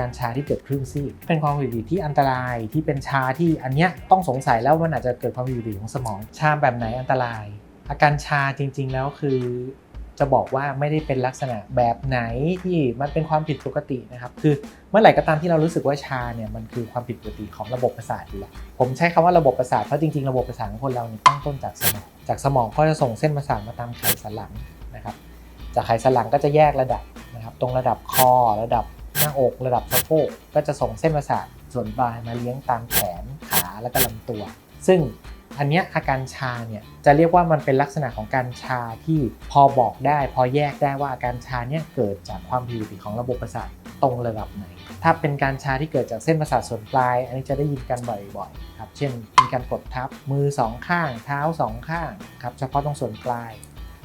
การชาที่เกิดคลื่นซีกเป็นความผิดปกติที่อันตรายที่เป็นชาที่อันเนี้ยต้องสงสัยแล้วมันอาจจะเกิดความผิดปกติของสมอง ชาแบบไหนอันตราย อาการชาจริง ๆ แล้วคือ จะบอกว่าไม่ได้เป็นลักษณะแบบไหนที่มันเป็นความผิดปกตินะครับคือเมื่อไหร่ก็ตามที่เรารู้สึกว่าชาเนี่ยมันคือความผิดปกติของระบบประสาทอยู่แล้วผมใช้คำว่าระบบประสาทเพราะจริงๆระบบประสาทของคนเราเนี่ยตั้งต้นจากสมองจากสมองก็จะส่งเส้นประสาทมาตามไขสันหลังนะครับจากไขสันหลังก็จะแยกระดับนะครับตรงระดับคอระดับ น้าอกระดับสะโพกก็จะส่งเส้นประสาทส่วนปลายมาเลี้ยงตามแขนขาแล้วก็ลำตัว ซึ่งอันเนี้ยอาการชาเนี่ยจะเรียกว่ามันเป็นลักษณะของการชาที่พอบอกได้ พอแยกได้ว่าอาการชาเนี่ยเกิดจากความผิดปกติของระบบประสาทตรงระดับไหน ถ้าเป็นการชาที่เกิดจากเส้นประสาทส่วนปลาย อันนี้จะได้ยินกันบ่อยๆครับ เช่น มีการกดทับมือสองข้าง เท้าสองข้างครับเฉพาะตรงส่วนปลาย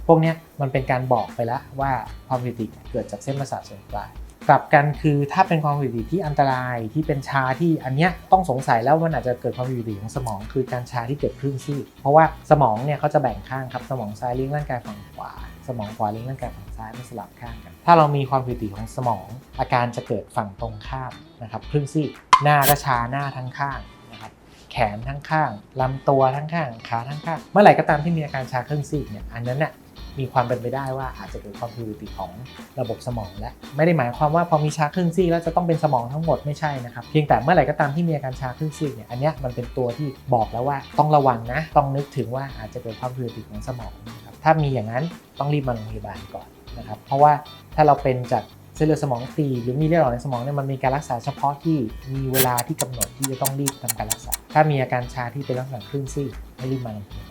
พวกนี้มันเป็นการบอกไปแล้วว่าความผิดปกติเกิดจากเส้นประสาทส่วนปลาย กลับกันคือถ้าเป็นความผิดปกติที่อันตรายที่เป็นชาที่อันเนี้ยต้องสงสัยแล้วมันอาจจะเกิดความผิดปกติของสมอง คือการชาที่เกิดคลื่นซีกเพราะว่าสมองเนี่ยเขาจะแบ่งข้างครับสมองซ้ายเลี้ยงร่างกายฝั่งขวา สมองขวาเลี้ยงร่างกายฝั่งซ้ายไม่สลับข้างกัน ถ้าเรามีความผิดปกติของสมอง อาการจะเกิดฝั่งตรงข้ามนะครับคลื่นซีกหน้าก็ชาหน้าทั้งข้างนะครับแขนทั้งข้างลำตัวทั้งข้าง ขาทั้งข้าง เมื่อไหร่ก็ตามที่มีอาการชาคลื่นซีกเนี่ย อันนั้นน่ะ มีความเป็นไปได้ว่าอาจจะเกิดความผิดปกติของระบบสมองและ ไม่ได้หมายความว่าพอมีชาครึ่งซีกแล้วจะต้องเป็นสมองทั้งหมดไม่ใช่นะครับเพียงแต่เมื่อไหร่ก็ตามที่มีอาการชาครึ่งซีกเนี่ยอันเนี้ยมันเป็นตัวที่บอกแล้วว่าต้องระวังนะ ต้องนึกถึงว่าอาจจะเกิดความผิดปกติของสมองนะครับถ้ามีอย่างนั้นต้องรีบมาโรงพยาบาลก่อนนะครับเพราะว่าถ้าเราเป็นจากเส้นเลือดสมองตีหรือมีเลือดออกในสมองเนี่ยมันมีการรักษาเฉพาะที่มีเวลาที่กำหนดที่จะต้องรีบทำการรักษา ถ้ามีอาการชาที่เป็นลักษณะคลื่นซีกให้รีบมาโรงพยาบาล